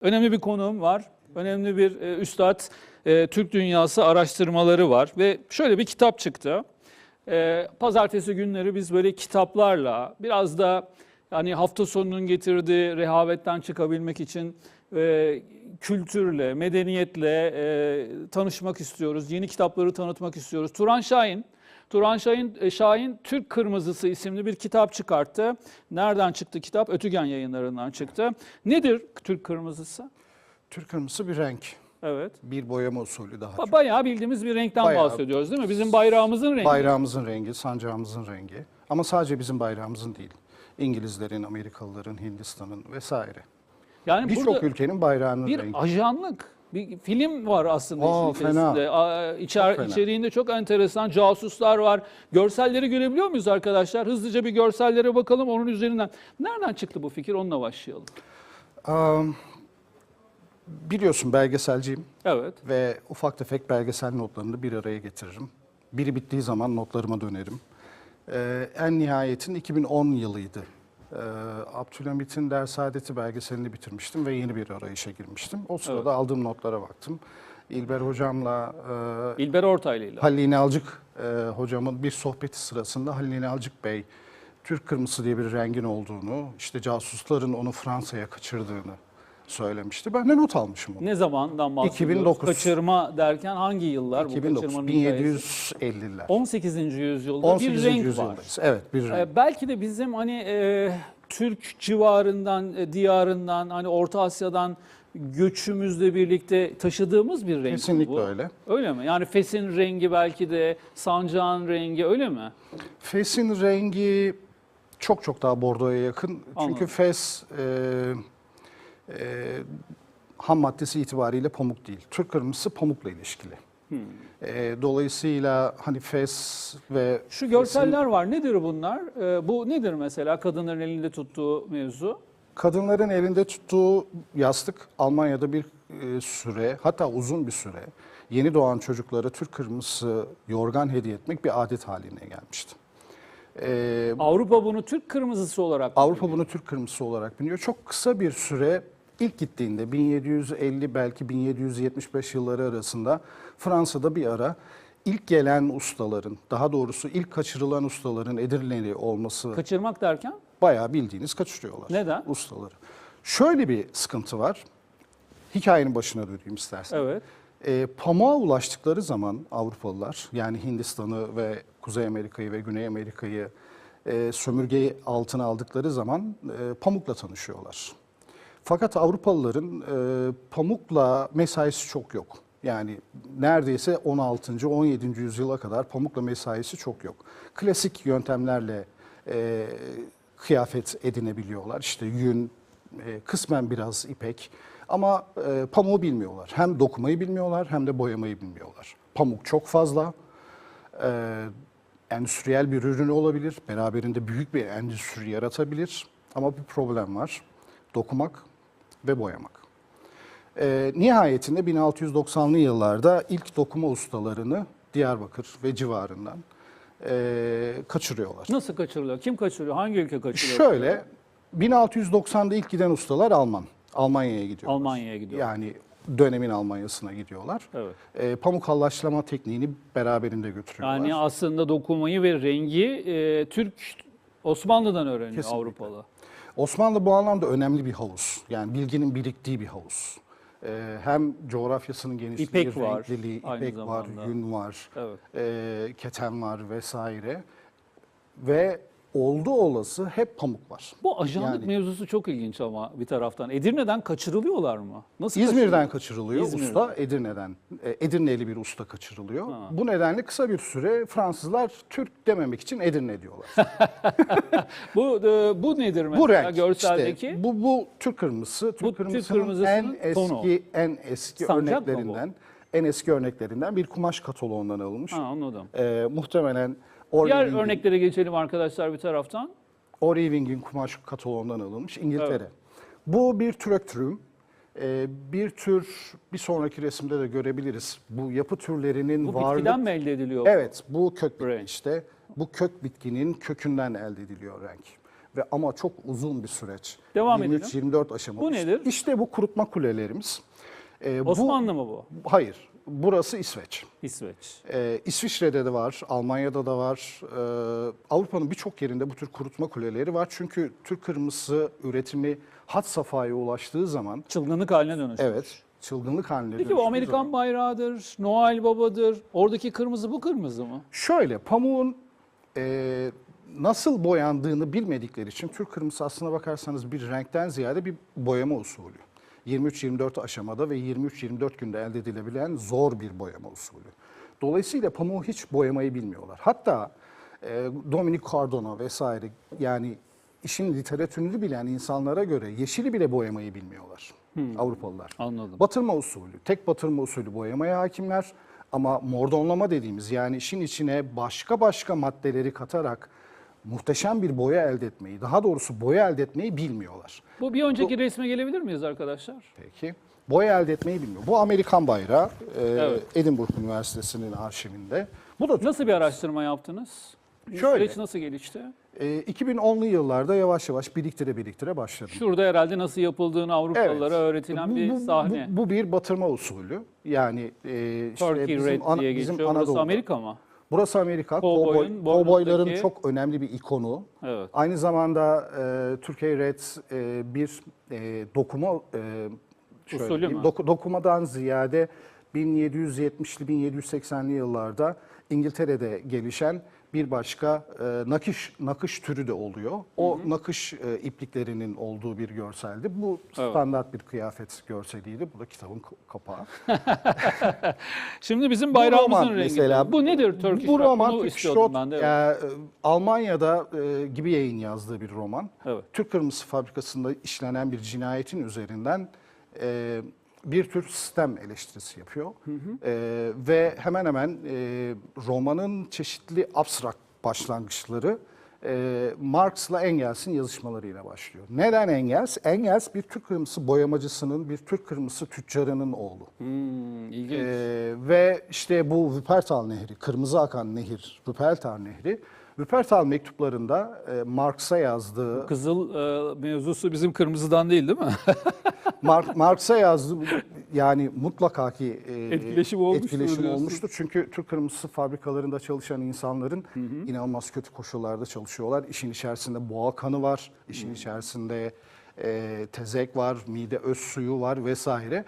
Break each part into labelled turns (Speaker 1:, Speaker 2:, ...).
Speaker 1: Önemli bir konuğum var. Önemli bir e, üstad e, Türk dünyası araştırmaları var ve şöyle bir kitap çıktı. E, pazartesi günleri biz böyle kitaplarla biraz da yani hafta sonunun getirdiği rehavetten çıkabilmek için e, kültürle, medeniyetle e, tanışmak istiyoruz. Yeni kitapları tanıtmak istiyoruz. Turan Şahin Turan Şahin, e, Şahin Türk Kırmızısı isimli bir kitap çıkarttı. Nereden çıktı kitap? Ötügen yayınlarından çıktı. Nedir Türk Kırmızısı?
Speaker 2: Türk kırmızısı bir renk.
Speaker 1: Evet.
Speaker 2: Bir boyama usulü daha.
Speaker 1: Ba- Bayağı bildiğimiz bir renkten
Speaker 2: Bayağı.
Speaker 1: bahsediyoruz değil mi? Bizim bayrağımızın rengi.
Speaker 2: Bayrağımızın rengi, sancağımızın rengi. Ama sadece bizim bayrağımızın değil. İngilizlerin, Amerikalıların, Hindistan'ın vesaire.
Speaker 1: yani
Speaker 2: Birçok ülkenin bayrağının
Speaker 1: bir
Speaker 2: rengi.
Speaker 1: ajanlık, bir film var aslında
Speaker 2: Aa,
Speaker 1: işin içerisinde.
Speaker 2: fena.
Speaker 1: İçer-
Speaker 2: Çok
Speaker 1: içeriğinde çok enteresan casuslar var. Görselleri görebiliyor muyuz arkadaşlar? Hızlıca bir görsellere bakalım onun üzerinden. Nereden çıktı bu fikir? Onunla başlayalım.
Speaker 2: Am, biliyorsun belgeselciyim
Speaker 1: Evet.
Speaker 2: ve ufak tefek belgesel notlarını bir araya getiririm. Biri bittiği zaman notlarıma dönerim. Ee, en nihayetin 2010 yılıydı. Ee, Abdülhamit'in Dersaadeti belgeselini bitirmiştim ve yeni bir arayışa girmiştim. O sırada
Speaker 1: Evet.
Speaker 2: aldığım notlara baktım. İlber hocamla e,
Speaker 1: İlber Ortaylı'yla.
Speaker 2: Halil İnalcık e, hocamın bir sohbeti sırasında Halil İnalcık Bey Türk kırmızısı diye bir rengin olduğunu, işte casusların onu Fransa'ya kaçırdığını söylemişti. Ben de not almışım onu.
Speaker 1: Ne zamandan bahsediyoruz?
Speaker 2: 2009.
Speaker 1: Kaçırma derken hangi yıllar bu
Speaker 2: 2009,
Speaker 1: kaçırmanın hikayesi?
Speaker 2: 1750'ler.
Speaker 1: 18. yüzyılda
Speaker 2: 18.
Speaker 1: bir renk var.
Speaker 2: yüzyıldayız. Evet, bir renk.
Speaker 1: Ee, belki de bizim hani e, Türk civarından, e, diyarından, hani Orta Asya'dan göçümüzle birlikte taşıdığımız bir renk
Speaker 2: Kesinlikle
Speaker 1: bu.
Speaker 2: öyle.
Speaker 1: Öyle mi? Yani fesin rengi belki de, sancağın rengi öyle mi?
Speaker 2: Fes'in rengi çok çok daha bordoya yakın.
Speaker 1: Anladım.
Speaker 2: Çünkü fes e, e, ham maddesi itibariyle pamuk değil. Türk kırmızısı pamukla ilişkili.
Speaker 1: Hmm.
Speaker 2: E, dolayısıyla hani fes ve
Speaker 1: Şu görseller var. Nedir bunlar? Ee, bu nedir mesela kadınların elinde tuttuğu mevzu?
Speaker 2: Kadınların elinde tuttuğu yastık Almanya'da bir e, süre hatta uzun bir süre yeni doğan çocuklara Türk kırmızısı yorgan hediye etmek bir adet haline gelmişti. E,
Speaker 1: Avrupa bunu Türk kırmızısı olarak
Speaker 2: Avrupa bunu Türk kırmızısı olarak biliyor. Çok kısa bir süre ilk gittiğinde 1750 belki 1775 yılları arasında Fransa'da bir ara ilk gelen ustaların daha doğrusu ilk kaçırılan ustaların Edirneli olması
Speaker 1: kaçırmak derken
Speaker 2: bayağı bildiğiniz kaçırıyorlar.
Speaker 1: Neden?
Speaker 2: Ustaları. Şöyle bir sıkıntı var. Hikayenin başına döneyim istersen.
Speaker 1: evet.
Speaker 2: E, pamuğa ulaştıkları zaman Avrupalılar yani Hindistan'ı ve Kuzey Amerika'yı ve Güney Amerika'yı e, sömürge altına aldıkları zaman e, pamukla tanışıyorlar. Fakat Avrupalıların e, pamukla mesaisi çok yok. Yani neredeyse 16. 17. yüzyıla kadar pamukla mesaisi çok yok. Klasik yöntemlerle e, kıyafet edinebiliyorlar. İşte yün, e, kısmen biraz ipek ama e, pamuğu bilmiyorlar. Hem dokumayı bilmiyorlar hem de boyamayı bilmiyorlar. Pamuk çok fazla. E, endüstriyel bir ürün olabilir. Beraberinde büyük bir endüstri yaratabilir. Ama bir problem var. Dokumak ve boyamak. E, nihayetinde 1690'lı yıllarda ilk dokuma ustalarını Diyarbakır ve civarından e, kaçırıyorlar.
Speaker 1: Nasıl kaçırılıyor? Kim kaçırıyor? Hangi ülke kaçırıyor?
Speaker 2: Şöyle 1690'da ilk giden ustalar Alman. Almanya'ya gidiyorlar.
Speaker 1: Almanya'ya gidiyor.
Speaker 2: Yani dönemin Almanya'sına gidiyorlar.
Speaker 1: Evet.
Speaker 2: E, pamuk hallaçlama tekniğini beraberinde götürüyorlar.
Speaker 1: Yani aslında dokumayı ve rengi e, Türk Osmanlı'dan öğreniyor
Speaker 2: Kesinlikle.
Speaker 1: Avrupalı.
Speaker 2: Osmanlı bu anlamda önemli bir havuz. Yani bilginin biriktiği bir havuz. E, hem coğrafyasının genişliği,
Speaker 1: İpek var,
Speaker 2: renkliliği,
Speaker 1: aynı
Speaker 2: ipek var,
Speaker 1: zamanda.
Speaker 2: yün var,
Speaker 1: Evet.
Speaker 2: e, keten var vesaire. Ve oldu olası hep pamuk var.
Speaker 1: Bu ajanlık
Speaker 2: Yani-
Speaker 1: mevzusu çok ilginç ama bir taraftan. Edirne'den kaçırılıyorlar mı? Nasıl
Speaker 2: İzmir'den
Speaker 1: kaçırılıyor?
Speaker 2: kaçırılıyor usta, Edirne'den. E, Edirneli bir usta kaçırılıyor. Bu nedenle kısa bir süre Fransızlar Türk dememek için Edirne diyorlar.
Speaker 1: Bu e, bu nedir mesela
Speaker 2: bu renk
Speaker 1: görseldeki?
Speaker 2: işte bu bu Türk kırmızısı, Türk
Speaker 1: Bu Türk
Speaker 2: kırmızısının
Speaker 1: kırmızısının
Speaker 2: en eski
Speaker 1: tonu.
Speaker 2: en eski
Speaker 1: Sancak
Speaker 2: örneklerinden en eski örneklerinden bir kumaş kataloğundan alınmış.
Speaker 1: Ha, anladım.
Speaker 2: E, muhtemelen
Speaker 1: Diğer
Speaker 2: Orwell'in
Speaker 1: örneklere geçelim arkadaşlar bir taraftan.
Speaker 2: Oriving'in kumaş kataloğundan alınmış İngiltere. Bu bir türöktürüm. Ee, bir tür bir sonraki resimde de görebiliriz. Bu yapı türlerinin
Speaker 1: Bu
Speaker 2: varlık
Speaker 1: bitkiden mi elde ediliyor?
Speaker 2: Evet, bu kök bitki işte. Bu kök bitkinin kökünden elde ediliyor renk. ve ama çok uzun bir süreç.
Speaker 1: Devam
Speaker 2: 23-24 aşamalı.
Speaker 1: Bu nedir?
Speaker 2: İşte bu kurutma kulelerimiz. Ee, bu-
Speaker 1: Osmanlı mı bu?
Speaker 2: hayır. Burası İsveç.
Speaker 1: İsveç.
Speaker 2: Ee, İsviçre'de de var, Almanya'da da var. Ee, Avrupa'nın birçok yerinde bu tür kurutma kuleleri var. Çünkü Türk kırmızısı üretimi had safhaya ulaştığı zaman
Speaker 1: Çılgınlık haline dönüşmüş.
Speaker 2: evet çılgınlık haline
Speaker 1: Peki bu Amerikan
Speaker 2: zaman-
Speaker 1: bayrağıdır, Noel Baba'dır. Oradaki kırmızı bu kırmızı mı?
Speaker 2: Şöyle pamuğun e, nasıl boyandığını bilmedikleri için Türk kırmızısı aslına bakarsanız bir renkten ziyade bir boyama usulü. 23-24 aşamada ve 23-24 günde elde edilebilen zor bir boyama usulü. Dolayısıyla pamuğu hiç boyamayı bilmiyorlar. Hatta e, Dominic Cardona vesaire yani işin literatürünü bilen insanlara göre yeşili bile boyamayı bilmiyorlar Avrupalılar.
Speaker 1: Anladım.
Speaker 2: Batırma usulü, tek batırma usulü boyamaya hakimler ama mordonlama dediğimiz yani işin içine başka başka maddeleri katarak muhteşem bir boya elde etmeyi, daha doğrusu boya elde etmeyi bilmiyorlar.
Speaker 1: Bu bir önceki resme gelebilir miyiz arkadaşlar?
Speaker 2: Peki. Boya elde etmeyi bilmiyor. Bu Amerikan bayrağı, e,
Speaker 1: Evet.
Speaker 2: Edinburgh Üniversitesi'nin arşivinde. Bu da
Speaker 1: Nasıl bir araştırma yaptınız?
Speaker 2: Şöyle.
Speaker 1: Süreç nasıl gelişti?
Speaker 2: e, 2010'lu yıllarda yavaş yavaş biriktire biriktire başladım.
Speaker 1: Şurada herhalde nasıl yapıldığını Avrupalılara öğretilen
Speaker 2: Bu-
Speaker 1: bir
Speaker 2: bu- bu-
Speaker 1: sahne.
Speaker 2: Bu, bir batırma usulü. Yani e, işte
Speaker 1: Turkey
Speaker 2: bizim,
Speaker 1: Red
Speaker 2: ana-
Speaker 1: diye
Speaker 2: bizim.
Speaker 1: Burası
Speaker 2: Anadolu'da-
Speaker 1: Amerika mı?
Speaker 2: Burası Amerika.
Speaker 1: Kovboyun
Speaker 2: Kovboy,
Speaker 1: boynundaki-
Speaker 2: kovboyların çok önemli bir ikonu.
Speaker 1: Evet.
Speaker 2: Aynı zamanda e, Türkiye Red e, bir e, dokuma e, şöyle
Speaker 1: Usulü
Speaker 2: diyeyim,
Speaker 1: mü?
Speaker 2: doku- dokumadan ziyade 1770'li 1780'li yıllarda İngiltere'de gelişen bir başka e, nakış nakış türü de oluyor. O nakış e, ipliklerinin olduğu bir görseldi. Bu
Speaker 1: Evet.
Speaker 2: standart bir kıyafet görseliydi. Bu da kitabın kapağı.
Speaker 1: Şimdi bizim
Speaker 2: Bu
Speaker 1: bayrağımızın
Speaker 2: roman
Speaker 1: rengi.
Speaker 2: mesela.
Speaker 1: Bu nedir Turkish
Speaker 2: Bu roman Rock,
Speaker 1: ben de. evet.
Speaker 2: e, Almanya'da e, gibi yayın yazdığı bir roman.
Speaker 1: Evet.
Speaker 2: Türk Kırmızı Fabrikası'nda işlenen bir cinayetin üzerinden e, bir tür sistem eleştirisi yapıyor. E, ve hemen hemen e, romanın çeşitli abstrakt başlangıçları e, Marx'la Engels'in yazışmalarıyla başlıyor. Neden Engels? Engels bir Türk kırmızısı boyamacısının, bir Türk kırmızısı tüccarının oğlu.
Speaker 1: Hmm, ilginç.
Speaker 2: Ee, ve işte bu Wuppertal Nehri, kırmızı akan nehir, Wuppertal Nehri, Wuppertal mektuplarında e, Marx'a yazdığı,
Speaker 1: Kızıl e, mevzusu bizim kırmızıdan değil değil mi?
Speaker 2: Mar- Marx'a yazdığı yani mutlaka ki e,
Speaker 1: Etkileşim olmuştur
Speaker 2: etkileşim olmuştur. Çünkü Türk kırmızısı fabrikalarında çalışan insanların inanılmaz kötü koşullarda çalışıyorlar. İşin içerisinde boğa kanı var, işin içerisinde e, tezek var, mide öz suyu var vesaire.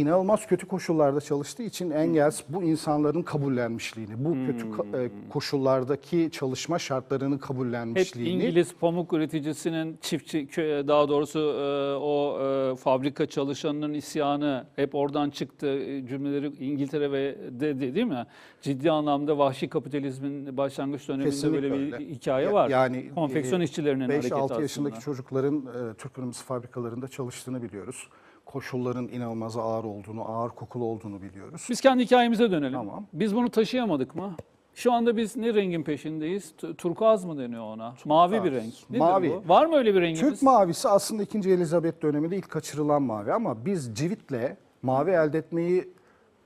Speaker 2: İnanılmaz kötü koşullarda çalıştığı için Engels bu insanların kabullenmişliğini, bu kötü ka- e, koşullardaki çalışma şartlarını
Speaker 1: Hep
Speaker 2: kabullenmişliğini
Speaker 1: İngiliz pamuk üreticisinin çiftçi daha doğrusu e, o e, fabrika çalışanının isyanı hep oradan çıktı cümleleri İngiltere ve dedi değil mi? Ciddi anlamda vahşi kapitalizmin başlangıç döneminde
Speaker 2: Kesinlikle
Speaker 1: böyle bir
Speaker 2: öyle.
Speaker 1: hikaye var.
Speaker 2: yani,
Speaker 1: konfeksiyon
Speaker 2: e,
Speaker 1: işçilerinin hareketi
Speaker 2: 5-6
Speaker 1: aslında.
Speaker 2: yaşındaki çocukların e, Türk fabrikalarında çalıştığını biliyoruz. Koşulların inanılmaz ağır olduğunu, ağır kokulu olduğunu biliyoruz.
Speaker 1: Biz kendi hikayemize dönelim.
Speaker 2: Tamam.
Speaker 1: Biz bunu taşıyamadık mı? Şu anda biz ne rengin peşindeyiz? T- Turkuaz mı deniyor ona? Mavi bir renk. Nedir
Speaker 2: Mavi.
Speaker 1: bu? Var mı öyle bir rengimiz?
Speaker 2: Türk mavisi aslında 2. Elizabeth döneminde ilk kaçırılan mavi ama biz civitle mavi elde etmeyi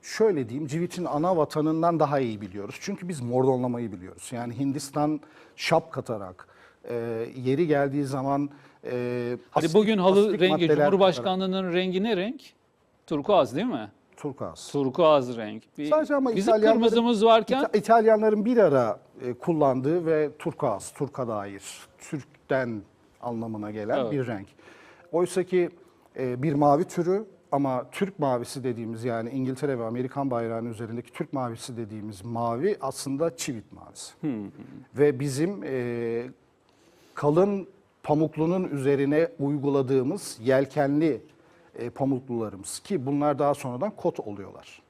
Speaker 2: şöyle diyeyim civitin ana vatanından daha iyi biliyoruz. Çünkü biz mordonlamayı biliyoruz. Yani Hindistan şap katarak e, yeri geldiği zaman e,
Speaker 1: Hadi
Speaker 2: astik-
Speaker 1: bugün halı rengi, Cumhurbaşkanlığının rengi ne renk? Turkuaz değil mi?
Speaker 2: Turkuaz.
Speaker 1: Turkuaz renk. Bir-
Speaker 2: Sadece ama
Speaker 1: bizim
Speaker 2: İtalyanların-
Speaker 1: kırmızımız varken
Speaker 2: İta- İtalyanların bir ara e, kullandığı ve turkuaz, Turk'a dair, Türk'ten anlamına gelen
Speaker 1: Evet.
Speaker 2: bir renk. Oysa ki e, bir mavi türü ama Türk mavisi dediğimiz yani İngiltere ve Amerikan bayrağının üzerindeki Türk mavisi dediğimiz mavi aslında çivit mavisi. Ve bizim e, kalın pamuklunun üzerine uyguladığımız yelkenli e, pamuklularımız ki bunlar daha sonradan kot oluyorlar.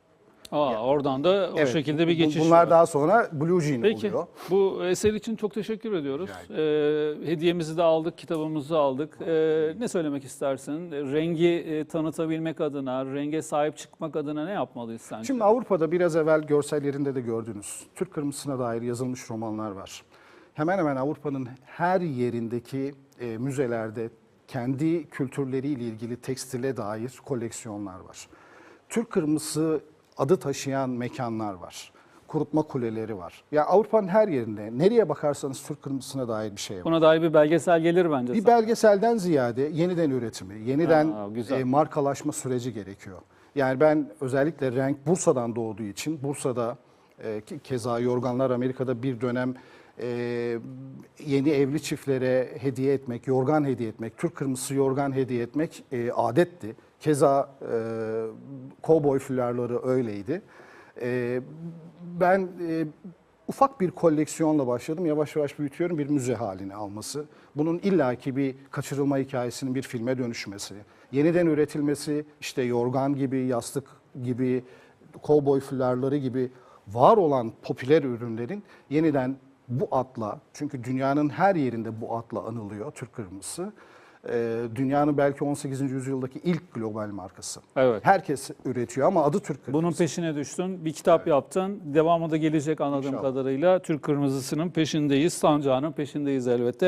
Speaker 1: aa, oradan da o
Speaker 2: Evet,
Speaker 1: şekilde bir geçiş
Speaker 2: Bunlar
Speaker 1: var.
Speaker 2: daha sonra blue jean
Speaker 1: Peki
Speaker 2: oluyor.
Speaker 1: bu eser için çok teşekkür ediyoruz. Ee, hediyemizi de aldık, kitabımızı aldık. Ee, ne söylemek istersin? Rengi e, tanıtabilmek adına, renge sahip çıkmak adına ne yapmalıyız sence?
Speaker 2: Şimdi Avrupa'da biraz evvel görsellerinde de gördünüz. Türk kırmızısına dair yazılmış romanlar var. Hemen hemen Avrupa'nın her yerindeki e, müzelerde kendi kültürleriyle ilgili tekstile dair koleksiyonlar var. Türk kırmızısı adı taşıyan mekanlar var. kurutma kuleleri var. Ya Avrupa'nın her yerinde nereye bakarsanız Türk kırmızısına dair bir şey var.
Speaker 1: Buna dair bir belgesel gelir bence.
Speaker 2: Bir belgeselden ziyade yeniden üretimi, yeniden
Speaker 1: Ha, güzel.
Speaker 2: e, markalaşma süreci gerekiyor. Yani ben özellikle renk Bursa'dan doğduğu için Bursa'da e, keza yorganlar Amerika'da bir dönem e, yeni evli çiftlere hediye etmek, yorgan hediye etmek, Türk kırmızısı yorgan hediye etmek e, adetti. Keza e, kovboy fularları öyleydi. E, ben e, ufak bir koleksiyonla başladım. Yavaş yavaş büyütüyorum bir müze haline alması. Bunun illaki bir kaçırılma hikayesinin bir filme dönüşmesi. Yeniden üretilmesi işte yorgan gibi, yastık gibi, kovboy fularları gibi var olan popüler ürünlerin yeniden bu atla, çünkü dünyanın her yerinde bu atla anılıyor Türk kırmızısı. Ee, dünyanın belki 18. yüzyıldaki ilk global markası.
Speaker 1: Evet.
Speaker 2: Herkes üretiyor ama adı Türk kırmızısı.
Speaker 1: Bunun peşine düştün. Bir kitap yaptın. Devamı da gelecek anladığım
Speaker 2: İnşallah.
Speaker 1: kadarıyla. Türk kırmızısının peşindeyiz. Sancağının peşindeyiz elbette.